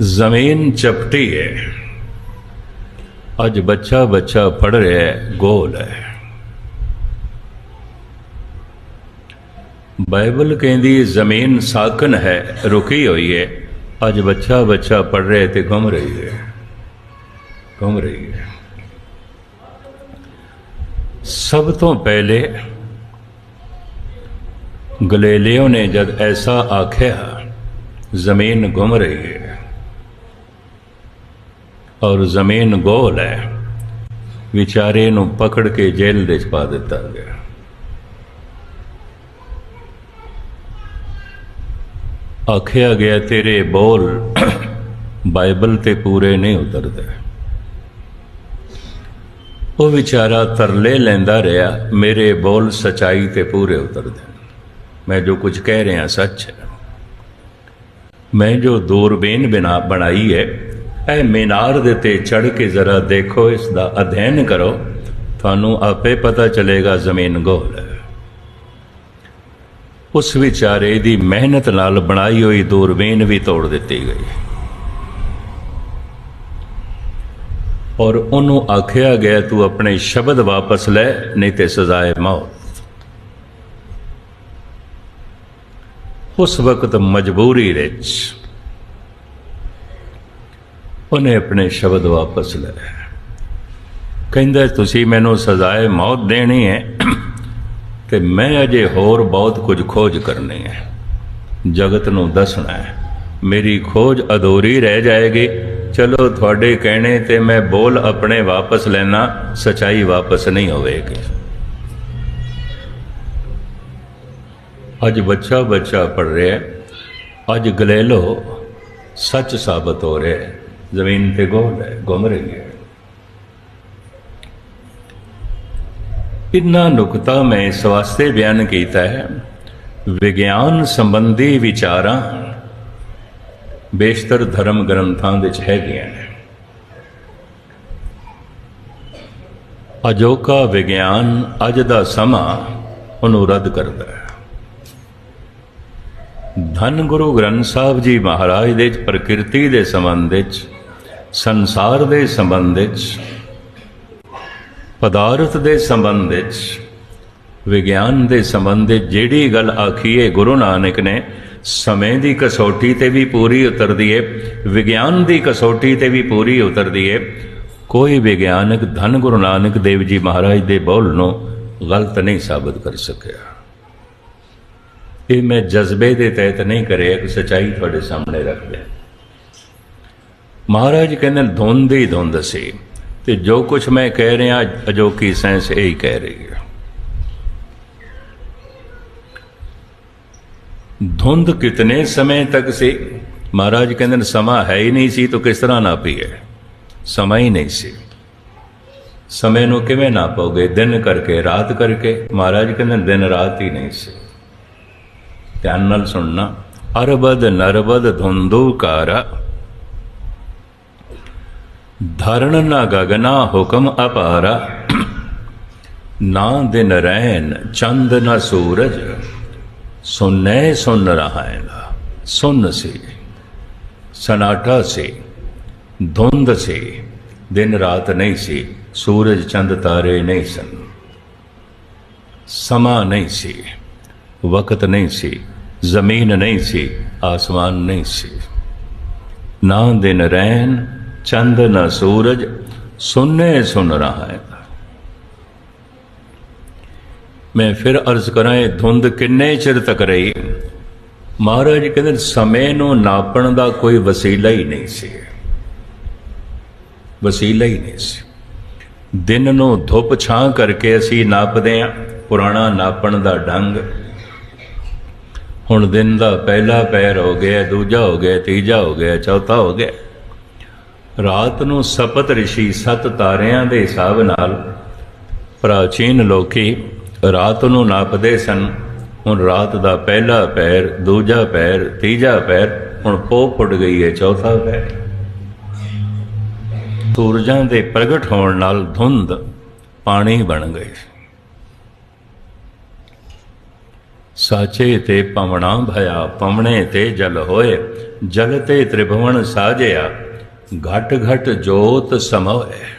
ਜ਼ਮੀਨ ਚਪਟੀ ਹੈ ਅੱਜ ਬੱਚਾ ਬੱਚਾ ਪੜ ਰਿਹਾ ਹੈ ਗੋਲ ਹੈ ਬਾਈਬਲ ਕਹਿੰਦੀ ਜ਼ਮੀਨ ਸਾਕਨ ਹੈ, ਰੁਕੀ ਹੋਈ ਹੈ ਅੱਜ ਬੱਚਾ ਬੱਚਾ ਪੜ ਰਿਹਾ ਤੇ ਘੁੰਮ ਰਹੀ ਹੈ ਘੁੰਮ ਰਹੀ ਹੈ ਸਭ ਤੋਂ ਪਹਿਲੇ ਗਲੇਲੀਓ ਨੇ ਜਦ ਐਸਾ ਆਖਿਆ, ਜ਼ਮੀਨ ਘੁੰਮ ਰਹੀ ਹੈ ਔਰ ਜ਼ਮੀਨ ਗੋਲ ਹੈ ਵਿਚਾਰੇ ਨੂੰ ਪਕੜ ਕੇ ਜੇਲ੍ਹ ਦੇ ਵਿੱਚ ਪਾ ਦਿੱਤਾ ਗਿਆ। ਆਖਿਆ ਗਿਆ, ਤੇਰੇ ਬੋਲ ਬਾਈਬਲ ਤੇ ਪੂਰੇ ਨਹੀਂ ਉਤਰਦੇ। ਉਹ ਵਿਚਾਰਾ ਤਰਲੇ ਲੈਂਦਾ ਰਿਹਾ, ਮੇਰੇ ਬੋਲ ਸਚਾਈ ਤੇ ਪੂਰੇ ਉਤਰਦੇ ਮੈਂ ਜੋ ਕੁਝ ਕਹਿ ਰਿਹਾ, ਸੱਚ ਹੈ। ਮੈਂ ਜੋ ਦੂਰਬੀਨ ਬਿਨਾ ਬਣਾਈ ਹੈ ਇਹ ਮੀਨਾਰ ਦੇ ਤੇ ਚੜ ਕੇ ਜ਼ਰਾ ਦੇਖੋ, ਇਸ ਦਾ ਅਧਿਐਨ ਕਰੋ, ਤੁਹਾਨੂੰ ਆਪੇ ਪਤਾ ਚੱਲੇਗਾ ਜ਼ਮੀਨ ਗੋਲ। ਉਸ ਵਿਚਾਰੇ ਦੀ ਮਿਹਨਤ ਨਾਲ ਬਣਾਈ ਹੋਈ ਦੂਰਬੀਨ ਵੀ ਤੋੜ ਦਿੱਤੀ ਗਈ। ਔਰ ਉਹਨੂੰ ਆਖਿਆ ਗਿਆ, ਤੂੰ ਆਪਣੇ ਸ਼ਬਦ ਵਾਪਸ ਲੈ, ਨਹੀਂ ਤੇ ਸਜਾਏ ਮੌਤ। ਉਸ ਵਕਤ ਮਜਬੂਰੀ ਵਿੱਚ ਉਹਨੇ ਆਪਣੇ ਸ਼ਬਦ ਵਾਪਸ ਲਏ। ਕਹਿੰਦਾ, ਤੁਸੀਂ ਮੈਨੂੰ ਸਜ਼ਾਏ ਮੌਤ ਦੇਣੀ ਹੈ ਤੇ ਮੈਂ ਅਜੇ ਹੋਰ ਬਹੁਤ ਕੁਝ ਖੋਜ ਕਰਨੀ ਹੈ। ਜਗਤ ਨੂੰ ਦੱਸਣਾ ਹੈ, ਮੇਰੀ ਖੋਜ ਅਧੂਰੀ ਰਹਿ ਜਾਏਗੀ। ਚਲੋ ਤੁਹਾਡੇ ਕਹਿਣੇ ਤੇ ਮੈਂ ਬੋਲ ਆਪਣੇ ਵਾਪਸ ਲੈਣਾ, ਸਚਾਈ ਵਾਪਸ ਨਹੀਂ ਹੋਵੇਗੀ। ਅੱਜ ਬੱਚਾ ਬੱਚਾ ਪੜ ਰਿਹਾ ਅੱਜ ਗਲੇਲੋ ਸੱਚ ਸਾਬਤ ਹੋ ਰਿਹਾ ਜ਼ਮੀਨ ਤੇ ਗੋਲ ਹੈ ਗੁੰਮ ਰਹੀ ਹੈ ਇਨਾ ਨੁਕਤਾ ਮੈਂ ਇਸ ਵਾਸਤੇ ਬਿਆਨ ਕੀਤਾ ਹੈ। ਵਿਗਿਆਨ ਸੰਬੰਧੀ ਵਿਚਾਰਾਂ ਬੇਸ਼ਤਰ ਧਰਮ ਗ੍ਰੰਥਾਂ ਵਿੱਚ ਹੈਗੀਆਂ ਨੇ। ਅਜੋਕਾ ਵਿਗਿਆਨ ਅੱਜ ਦਾ ਸਮਾਂ ਉਹਨੂੰ ਰੱਦ ਕਰਦਾ ਹੈ। ਧੰਨ ਗੁਰੂ ਗ੍ਰੰਥ ਸਾਹਿਬ ਜੀ ਮਹਾਰਾਜ ਦੇ ਪ੍ਰਕਿਰਤੀ ਦੇ ਸੰਬੰਧ ਵਿੱਚ ਸੰਸਾਰ ਦੇ ਸੰਬੰਧ ਵਿੱਚ, ਪਦਾਰਥ ਦੇ ਸੰਬੰਧ ਵਿੱਚ, ਵਿਗਿਆਨ ਦੇ ਸੰਬੰਧ ਵਿੱਚ ਜਿਹੜੀ ਗੱਲ ਆਖੀਏ, ਗੁਰੂ ਨਾਨਕ ਨੇ, ਸਮੇਂ ਦੀ ਕਸੌਟੀ ਤੇ ਵੀ ਪੂਰੀ ਉਤਰਦੀ ਹੈ ਵਿਗਿਆਨ ਦੀ ਕਸੌਟੀ ਤੇ ਵੀ ਪੂਰੀ ਉਤਰਦੀ ਹੈ ਕੋਈ ਵਿਗਿਆਨਕ ਧੰਨ ਗੁਰੂ ਨਾਨਕ ਦੇਵ ਜੀ ਮਹਾਰਾਜ ਦੇ ਬੋਲ ਨੂੰ ਗਲਤ ਨਹੀਂ ਸਾਬਤ ਕਰ ਸਕਿਆ। ਇਹ ਮੈਂ ਜਜ਼ਬੇ ਦੇ ਤਹਿਤ ਨਹੀਂ ਕਰਿਆ ਕਿ ਸਚਾਈ ਤੁਹਾਡੇ ਸਾਹਮਣੇ ਰੱਖ ਦਿਆਂ। ਮਹਾਰਾਜ ਕਹਿੰਦੇ ਧੁੰਦ ਹੀ ਧੁੰਦ ਸੀ। ਤੇ ਜੋ ਕੁਝ ਮੈਂ ਕਹਿ ਰਿਹਾ, ਅਜੋਕੀ ਸਾਇੰਸ ਹੀ ਕਹਿ ਰਹੀ ਹੈ। ਧੁੰਦ ਕਿਤਨੇ ਸਮੇਂ ਤੱਕ ਸੀ? ਮਹਾਰਾਜ ਕਹਿੰਦੇ ਸਮਾਂ ਹੈ ਹੀ ਨਹੀਂ ਸੀ, ਤਾਂ ਕਿਸ ਤਰ੍ਹਾਂ ਨਾਪੀ ਹੈ? ਸਮਾਂ ਹੀ ਨਹੀਂ ਸੀ। ਸਮੇਂ ਨੂੰ ਕਿਵੇਂ ਨਾਪੋਗੇ? ਦਿਨ ਕਰਕੇ, ਰਾਤ ਕਰਕੇ? ਮਹਾਰਾਜ ਕਹਿੰਦੇ ਦਿਨ ਰਾਤ ਹੀ ਨਹੀਂ ਸੀ। ਧਿਆਨ ਨਾਲ ਸੁਣਨਾ। ਅਰਬਦ ਨਰਬਦ ਧੁੰਦੂਕਾਰਾ ਧਰਨ ਨਾ ਗਗਨਾ ਹੁਕਮ ਅਪਾਰਾ। ਨਾ ਦਿਨ ਰੈਨ ਚੰਦ ਨਾ ਸੂਰਜ। ਸੁਨੈ ਸੁਨ ਰਹਾ ਸੁਨ ਸੇ। ਸਨਾਟਾ ਸੀ, ਧੁੰਦ ਸੀ। ਦਿਨ ਰਾਤ ਨਹੀਂ ਸੀ, ਸੂਰਜ ਚੰਦ ਤਾਰੇ ਨਹੀਂ ਸਨ। ਸਮਾਂ ਨਹੀਂ ਸੀ, ਵਕਤ ਨਹੀਂ ਸੀ, ਜ਼ਮੀਨ ਨਹੀਂ ਸੀ, ਆਸਮਾਨ ਨਹੀਂ ਸੀ। ਨਾ ਦਿਨ ਰੈਨ ਚੰਦ ਨਾ ਸੂਰਜ ਸੁਨਨੇ ਸੁਨ ਰਹਾ ਹੈ। ਮੈਂ ਫਿਰ ਅਰਜ਼ ਕਰਾਂ, ਇਹ ਧੁੰਦ ਕਿੰਨੇ ਚਿਰ ਤੱਕ ਰਹੀ? ਮਹਾਰਾਜ ਕਹਿੰਦੇ, ਸਮੇਂ ਨੂੰ ਨਾਪਣ ਦਾ ਕੋਈ ਵਸੀਲਾ ਹੀ ਨਹੀਂ ਸੀ। ਵਸੀਲਾ ਹੀ ਨਹੀਂ ਸੀ। ਦਿਨ ਨੂੰ ਧੁੱਪ ਛਾਂ ਕਰਕੇ ਅਸੀਂ ਨਾਪਦੇ ਹਾਂ, ਪੁਰਾਣਾ ਨਾਪਣ ਦਾ ਢੰਗ ਹੁਣ ਦਿਨ ਦਾ ਪਹਿਲਾ ਪੈਰ ਹੋ ਗਿਆ, ਦੂਜਾ ਹੋ ਗਿਆ, ਤੀਜਾ ਹੋ ਗਿਆ, ਚੌਥਾ ਹੋ ਗਿਆ। ਰਾਤ ਨੂੰ ਸਪਤ ਰਿਸ਼ੀ ਸੱਤ ਤਾਰਿਆਂ ਦੇ ਹਿਸਾਬ ਨਾਲ ਪ੍ਰਾਚੀਨ ਲੋਕੀ ਰਾਤ ਨੂੰ ਨਾਪਦੇ ਸਨ। ਹੁਣ ਰਾਤ ਦਾ ਪਹਿਲਾ ਪੈਰ, ਦੂਜਾ ਪੈਰ, ਤੀਜਾ ਪੈਰ, ਹੁਣ ਪੋ ਫੁੱਟ ਗਈ ਹੈ, ਚੌਥਾ ਪੈਰ। ਸੂਰਜਾਂ ਦੇ ਪ੍ਰਗਟ ਹੋਣ ਨਾਲ ਧੁੰਦ ਪਾਣੀ ਬਣ ਗਏ। ਸਾਚੇ ਤੇ ਪਵਣਾ ਭਇਆ, ਪਵਣੇ ਤੇ ਜਲ ਹੋਏ ਜਲ ਤੇ ਤ੍ਰਿਭਵਨ ਸਾਜਿਆ। ਘਟ ਘਟ ਜੋਤ ਸਮੋਏ